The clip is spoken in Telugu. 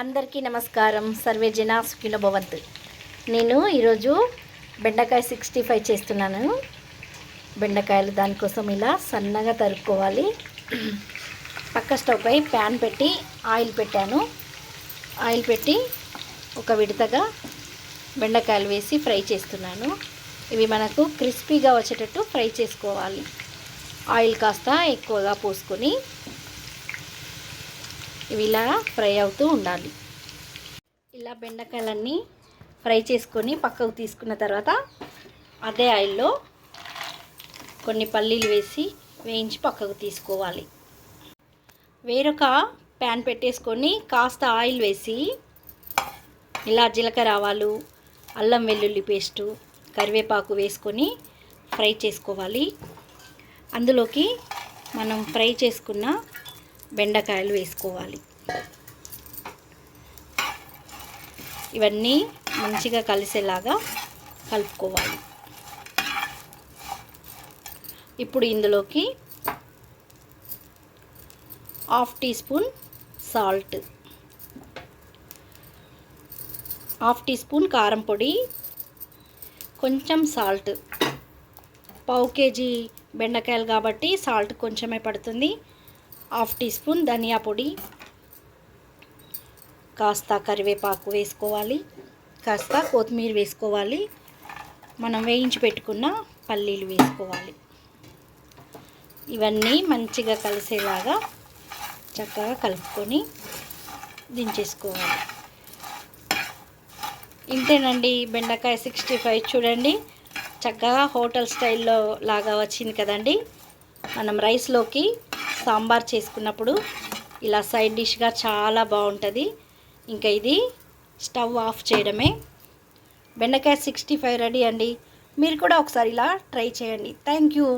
అందరికీ నమస్కారం. సర్వే జన సుఖిన భవంతు. నేను ఈరోజు బెండకాయ సిక్స్టీ ఫైవ్ చేస్తున్నాను. బెండకాయలు దానికోసం ఇలా సన్నగా తరుక్కోవాలి. పక్క స్టవ్ పై ప్యాన్ పెట్టి ఆయిల్ పెట్టాను. ఆయిల్ పెట్టి ఒక విడతగా బెండకాయలు వేసి ఫ్రై చేస్తున్నాను. ఇవి మనకు క్రిస్పీగా వచ్చేటట్టు ఫ్రై చేసుకోవాలి. ఆయిల్ కాస్త ఎక్కువగా పోసుకొని ఇవి ఇలా ఫ్రై అవుతూ ఉండాలి. ఇలా బెండకాయలన్నీ ఫ్రై చేసుకొని పక్కకు తీసుకున్న తర్వాత అదే ఆయిల్లో కొన్ని పల్లీలు వేసి వేయించి పక్కకు తీసుకోవాలి. వేరొక ప్యాన్ పెట్టేసుకొని కాస్త ఆయిల్ వేసి ఇలా జీలకర్ర ఆవాలు అల్లం వెల్లుల్లి పేస్టు కరివేపాకు వేసుకొని ఫ్రై చేసుకోవాలి. అందులోకి మనం ఫ్రై చేసుకున్న బెండకాయలు వేసుకోవాలి. ఇవన్నీ మంచిగా కలిసేలాగా కలుపుకోవాలి. ఇప్పుడు ఇందులోకి half teaspoon salt. Half teaspoon కారం పొడి కొంచెం సాల్ట్. పావు కేజీ బెండకాయలు కాబట్టి సాల్ట్ కొంచెమే పడుతుంది. హాఫ్ టీ స్పూన్ ధనియా పొడి. కాస్త కరివేపాకు వేసుకోవాలి. కాస్త కొత్తిమీర వేసుకోవాలి. మనం వేయించి పెట్టుకున్న పల్లీలు వేసుకోవాలి. ఇవన్నీ మంచిగా కలిసేలాగా చక్కగా కలుపుకొని దించేసుకోవాలి. ఇంతేనండి బెండకాయ సిక్స్టీ ఫైవ్ చూడండి. చక్కగా హోటల్ స్టైల్లో లాగా వచ్చింది కదండి. మనం రైస్లోకి సాంబార్ చేసుకున్నప్పుడు ఇలా సైడ్ డిష్గా చాలా బాగుంటుంది. ఇంకా ఇది స్టవ్ ఆఫ్ చేయడమే. బెండకాయ సిక్స్టీ ఫైవ్ రెడీ అండి. మీరు కూడా ఒకసారి ఇలా ట్రై చేయండి. Thank you.